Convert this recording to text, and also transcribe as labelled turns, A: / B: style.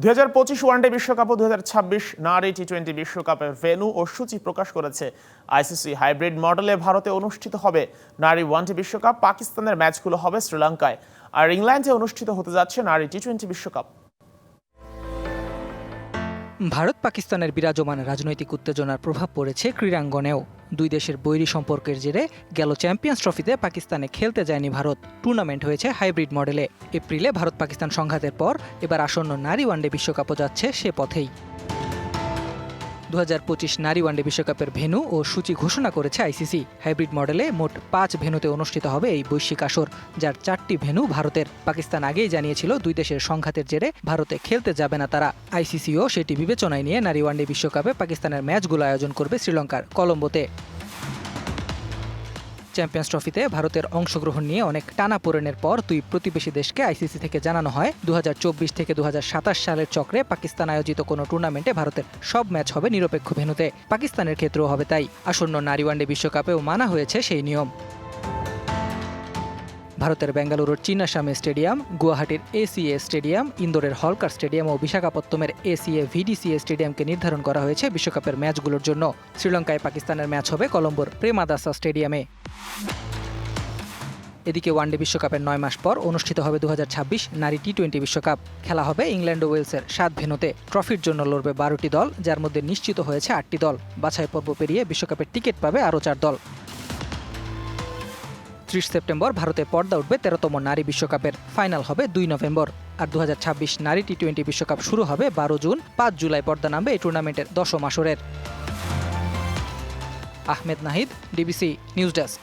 A: দুই হাজার পঁচিশ ওয়ানডে বিশ্বকাপ ও দুই হাজার ছাব্বিশ নারী টি টোয়েন্টি বিশ্বকাপের ভেনু ও সূচি প্রকাশ করেছে। আইসিসি হাইব্রিড মডেলে ভারতে অনুষ্ঠিত হবে নারী ওয়ানডে বিশ্বকাপ, পাকিস্তানের ম্যাচগুলো হবে শ্রীলঙ্কায়। আর ইংল্যান্ডে অনুষ্ঠিত হতে যাচ্ছে নারী টি টোয়েন্টি বিশ্বকাপ।
B: ভারত পাকিস্তানের বিরাজমান রাজনৈতিক উত্তেজনার প্রভাব পড়েছে ক্রীড়াঙ্গনেও। দুই দেশের বৈরী সম্পর্কের জেরে গেল চ্যাম্পিয়ন্স ট্রফিতে পাকিস্তানে খেলতে যায়নি ভারত। টুর্নামেন্ট হয়েছে হাইব্রিড মডেলে। এপ্রিলে ভারত পাকিস্তান সংঘাতের পর এবার আসন্ন নারী ওয়ানডে বিশ্বকাপও যাচ্ছে সে পথেই। দু হাজার পঁচিশ নারী ওয়ানডে বিশ্বকাপের ভেন্যু ও সূচি ঘোষণা করেছে আইসিসি। হাইব্রিড মডেলে মোট পাঁচ ভেনুতে অনুষ্ঠিত হবে এই বৈশ্বিক আসর, যার চারটি ভেনু ভারতের। পাকিস্তান আগেই জানিয়েছিল দুই দেশের সংঘাতের জেরে ভারতে খেলতে যাবে না তারা। আইসিসিও সেটি বিবেচনায় নিয়ে নারী ওয়ানডে বিশ্বকাপে পাকিস্তানের ম্যাচগুলো আয়োজন করবে শ্রীলঙ্কার কলম্বোতে। চ্যাম্পিয়ন্স ট্রফিতে ভারতের অংশগ্রহণ নিয়ে অনেক টানা পোড়েনের পর দুই প্রতিবেশী দেশকে আইসিসি থেকে জানানো হয়। দু হাজার চব্বিশ থেকে দু হাজার সাতাশ সালের চক্রে পাকিস্তান আয়োজিত কোনো টুর্নামেন্টে ভারতের সব ম্যাচ হবে নিরপেক্ষ ভেন্যুতে। পাকিস্তানের ক্ষেত্রেও হবে তাই। আসন্ন নারী ওয়ানডে বিশ্বকাপেও মানা হয়েছে সেই নিয়ম। ভারতের বেঙ্গালুরুর চিন্নাস্বামী স্টেডিয়াম, গুয়াহাটির এসিএ স্টেডিয়াম, ইন্দোরের হলকার স্টেডিয়াম ও বিশাখাপত্তমের এসিএ ভিডিসিএ স্টেডিয়ামকে নির্ধারণ করা হয়েছে বিশ্বকাপের ম্যাচগুলোর জন্য। শ্রীলঙ্কায় পাকিস্তানের ম্যাচ হবে কলম্বোর প্রেমাদাসা স্টেডিয়ামে। এদিকে ওয়ানডে বিশ্বকাপের নয় মাস পর অনুষ্ঠিত হবে দু হাজার ছাব্বিশ নারী টি টোয়েন্টি বিশ্বকাপ। খেলা হবে ইংল্যান্ড ও ওয়েলসের সাত ভেনুতে ট্রফির জন্য লড়বে বারোটি দল, যার মধ্যে নিশ্চিত হয়েছে আটটি দল। বাছাই পর্ব পেরিয়ে বিশ্বকাপের টিকিট পাবে আরও চার দল। ত্রিশ সেপ্টেম্বর ভারতে পর্দা উঠবে তেরোতম নারী বিশ্বকাপের। ফাইনাল হবে দুই নভেম্বর। আর দু হাজার ছাব্বিশ নারী টি টোয়েন্টি বিশ্বকাপ শুরু হবে বারো জুন। পাঁচ জুলাই পর্দা নামবে এই টুর্নামেন্টের দশম আসরের। Ahmed Nahid, DBC news desk.